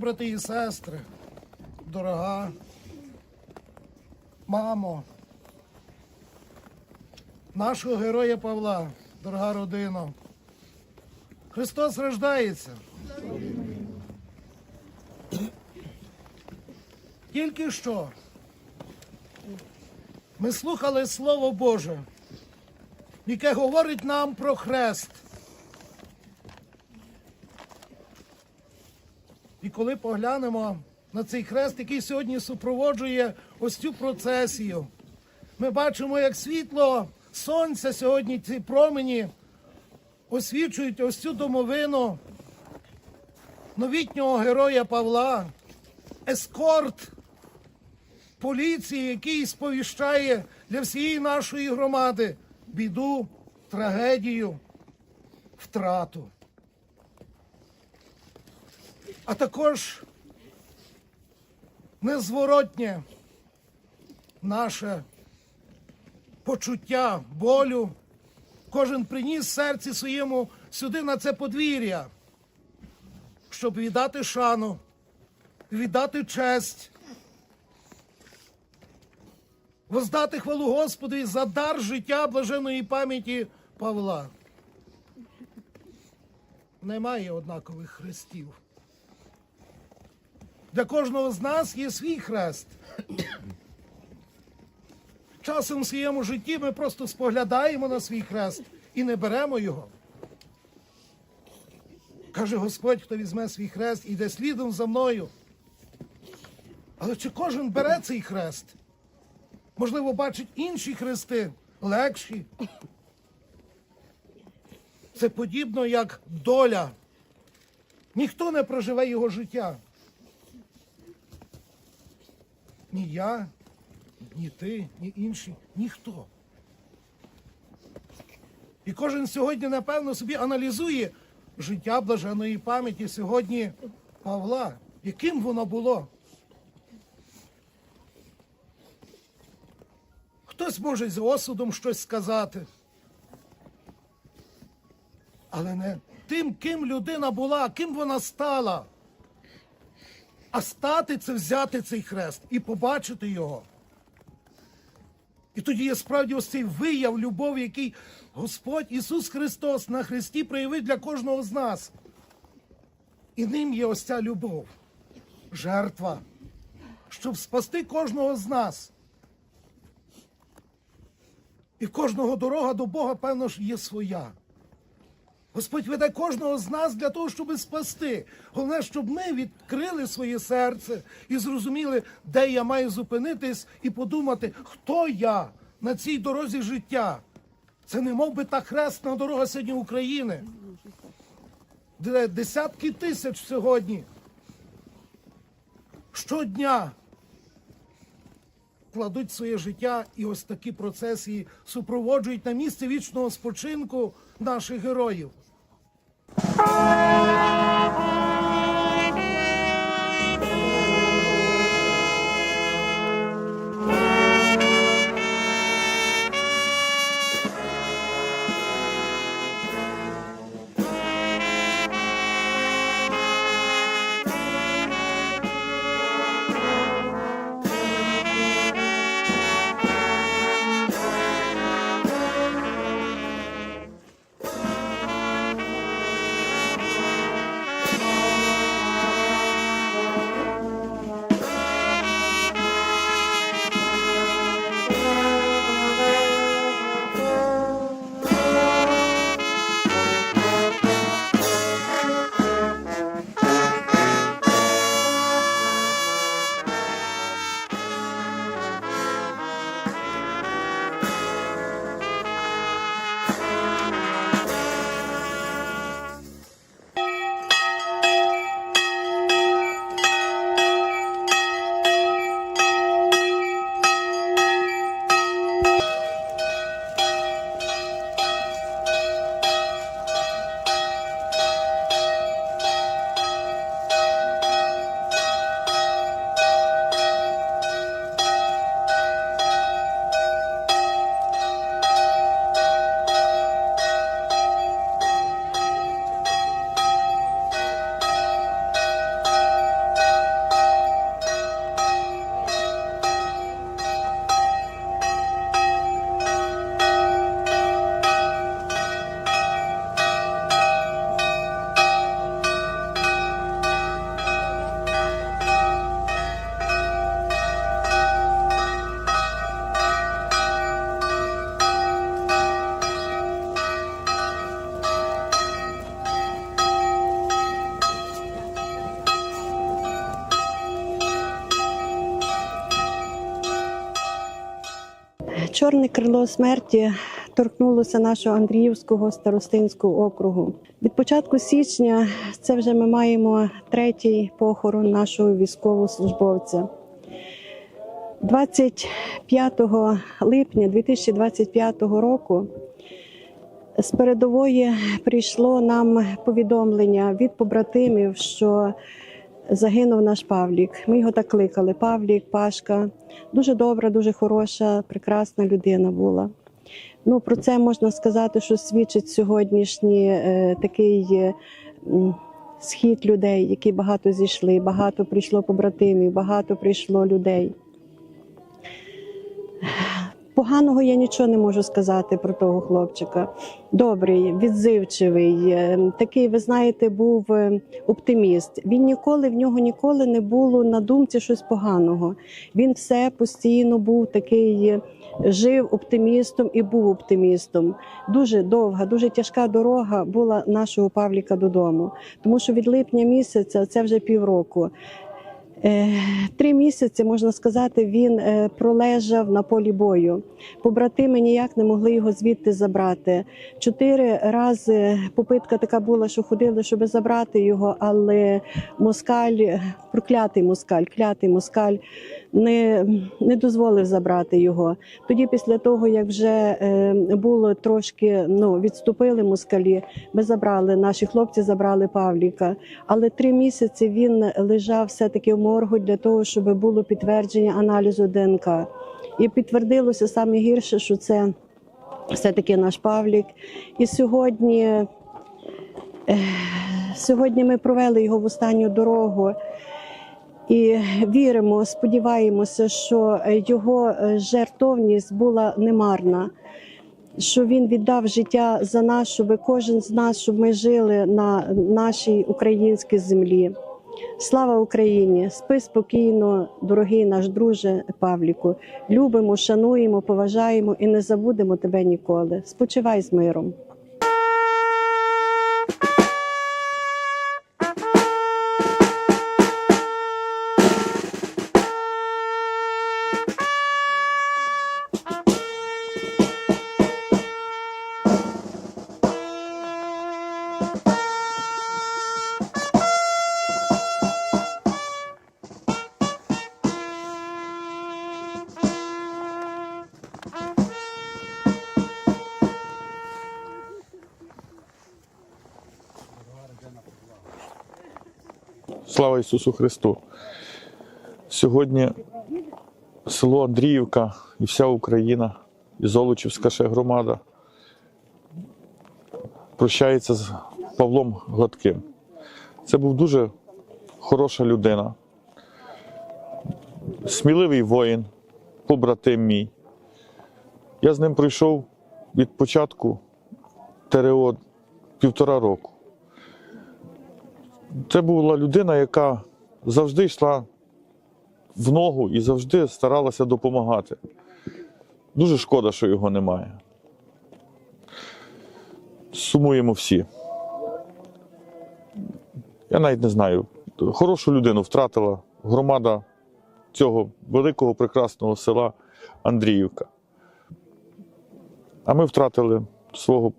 брати і сестри, дорога мамо, нашого героя Павла, дорога родина. Христос рождається. Тільки що ми слухали Слово Боже, яке говорить нам про хрест. Коли поглянемо на цей хрест, який сьогодні супроводжує ось цю процесію, ми бачимо, як світло сонця сьогодні ці промені освічують ось цю домовину новітнього героя Павла, ескорт поліції, який сповіщає для всієї нашої громади біду, трагедію, втрату. А також незворотнє наше почуття болю. Кожен приніс серці своєму сюди на це подвір'я, щоб віддати шану, віддати честь, воздати хвалу Господу за дар життя блаженої пам'яті Павла. Немає однакових хрестів. Для кожного з нас є свій хрест. Часом в своєму житті ми просто споглядаємо на свій хрест і не беремо його. Каже Господь, хто візьме свій хрест і йде слідом за мною. Але чи кожен бере цей хрест? Можливо, бачить інші хрести, легші. Це подібно як доля. Ніхто не проживе його життя. Ні я, ні ти, ні інші, ніхто. І кожен сьогодні, напевно, собі аналізує життя блаженої пам'яті сьогодні Павла, яким воно було. Хтось може з осудом щось сказати. Але не тим, ким людина була, ким вона стала. А стати це взяти цей хрест і побачити його. І тоді є справді ось цей вияв любові, який Господь Ісус Христос на Христі проявив для кожного з нас. І ним є ось ця любов, жертва, щоб спасти кожного з нас. І кожного дорога до Бога, певно ж, є своя. Господь веде кожного з нас для того, щоб спасти. Головне, щоб ми відкрили своє серце і зрозуміли, де я маю зупинитись і подумати, хто я на цій дорозі життя. Це не мов би та хресна дорога сьогодні України. Де десятки тисяч сьогодні. Щодня кладуть своє життя і ось такі процесії супроводжують на місце вічного спочинку наших героїв. Thank you. Чорне крило смерті торкнулося нашого Андріївського старостинського округу. Від початку січня це вже ми маємо третій похорон нашого військовослужбовця. 25 липня 2025 року з передової прийшло нам повідомлення від побратимів, що загинув наш Павлік. Ми його так кликали: Павлік, Пашка. Дуже добра, дуже хороша, прекрасна людина була. Ну, про це можна сказати, що свідчить сьогоднішній е, такий е, схід людей, які багато зійшли, багато прийшло побратимів, багато прийшло людей. Поганого я нічого не можу сказати про того хлопчика. Добрий, відзивчивий, е, такий, ви знаєте, був е, оптиміст. Він ніколи в нього ніколи не було на думці щось поганого. Він все постійно був такий, е, жив оптимістом і був оптимістом. Дуже довга, дуже тяжка дорога була нашого Павліка додому, тому що від липня місяця це вже півроку. Е, Три місяці, можна сказати, він е, пролежав на полі бою. Побратими ніяк не могли його звідти забрати. Чотири рази попитка така була, що ходили, щоб забрати його, але москаль, проклятий москаль, клятий москаль, не, не дозволив забрати його. Тоді, після того, як вже е, було трошки ну, відступили москалі, ми забрали, наші хлопці забрали Павліка. Але три місяці він лежав все-таки в моргу для того, щоб було підтвердження аналізу ДНК. І підтвердилося саме гірше, що це все-таки наш Павлік. І сьогодні, е, сьогодні ми провели його в останню дорогу. І віримо, сподіваємося, що е, його е, жертовність була немарна, що він віддав життя за нас, щоб кожен з нас, щоб ми жили на нашій українській землі. Слава Україні! Спи спокійно, дорогий наш друже Павліку. Любимо, шануємо, поважаємо і не забудемо тебе ніколи. Спочивай з миром. Слава Ісусу Христу! Сьогодні село Андріївка і вся Україна, і Золочівська ще громада прощається з Павлом Гладким. Це був дуже хороша людина, сміливий воїн, побратим мій. Я з ним пройшов від початку ТРО півтора року. Це була людина, яка завжди йшла в ногу і завжди старалася допомагати. Дуже шкода, що його немає. Сумуємо всі. Я навіть не знаю. Хорошу людину втратила громада цього великого прекрасного села Андріївка. А ми втратили свого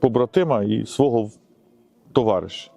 побратима і свого товариша.